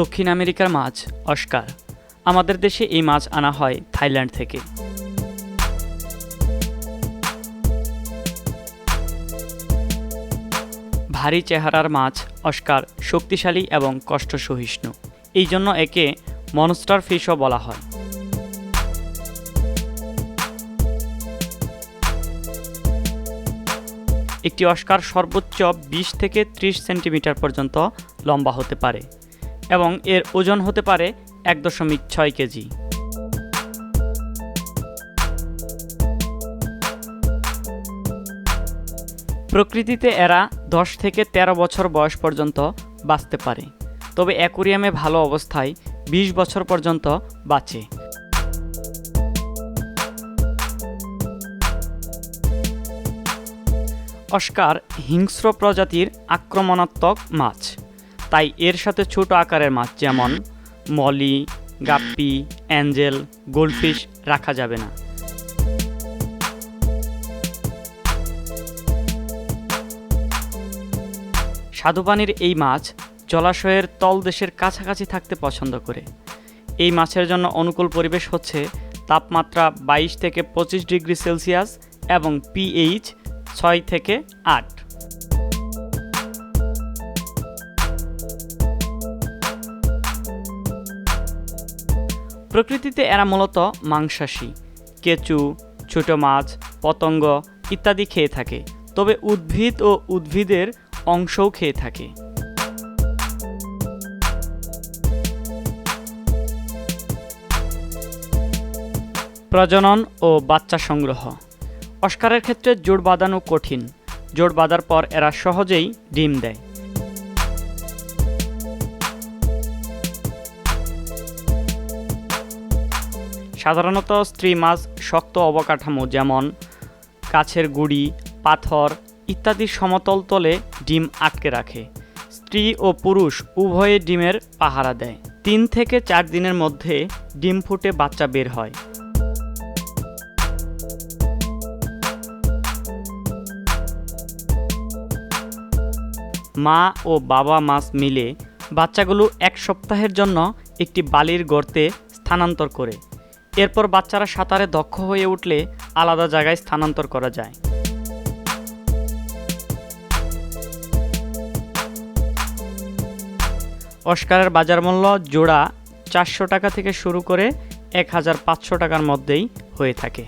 দক্ষিণ আমেরিকার মাছ, অস্কার। আমাদের দেশে এই মাছ আনা হয় থাইল্যান্ড থেকে। ভারী চেহারার মাছ, অস্কার শক্তিশালী এবং কষ্ট সহিষ্ণু এই জন্য একে মনস্টার ফিশও বলা হয়। একটি অস্কার সর্বোচ্চ বিশ থেকে ত্রিশ সেন্টিমিটার পর্যন্ত লম্বা হতে পারে। এবং এর ওজন হতে পারে এক দশমিক ছয় কেজি। প্রকৃতিতে এরা দশ থেকে ১৩ বছর বয়স পর্যন্ত বাঁচতে পারে, তবে অ্যাকুরিয়ামে ভালো অবস্থায় ২০ বছর পর্যন্ত বাঁচে। অস্কার হিংস্র প্রজাতির আক্রমণাত্মক মাছ। তাই এর সাথে ছোট আকারের মাছ যেমন মলি, গাপ্পি, অ্যাঞ্জেল, গোল্ডফিশ রাখা যাবে না। স্বাদুপানির এই মাছ জলাশয়ের তলদেশের কাছাকাছি থাকতে পছন্দ করে। এই মাছের জন্য অনুকূল পরিবেশ হচ্ছে তাপমাত্রা বাইশ থেকে পঁচিশ ডিগ্রি সেলসিয়াস এবং পিএইচ ছয় থেকে আট। প্রকৃতিতে এরা মূলত মাংসাশী, কেঁচু, ছোট মাছ, পতঙ্গ ইত্যাদি খেয়ে থাকে, তবে উদ্ভিদ ও উদ্ভিদের অংশও খেয়ে থাকে। প্রজনন ও বাচ্চা সংগ্রহ। অস্কারের ক্ষেত্রে জোড় বাঁধানো কঠিন। জোড় বাঁধার পর এরা সহজেই ডিম দেয়। সাধারণত স্ত্রী মাছ শক্ত অবকাঠামো, যেমন গাছের গুড়ি, পাথর ইত্যাদি সমতল তলে ডিম আটকে রাখে। স্ত্রী ও পুরুষ উভয়ে ডিমের পাহারা দেয়। তিন থেকে চার দিনের মধ্যে ডিম ফুটে বাচ্চা বের হয়। মা ও বাবা মাছ মিলে বাচ্চাগুলো এক সপ্তাহের জন্য একটি বালির গর্তে স্থানান্তর করে। এরপর বাচ্চারা সাঁতারে দক্ষ হয়ে উঠলে আলাদা জায়গায় স্থানান্তর করা যায়। অস্কারের বাজার মূল্য জোড়া চারশো টাকা থেকে শুরু করে এক হাজার পাঁচশো টাকার মধ্যেই হয়ে থাকে।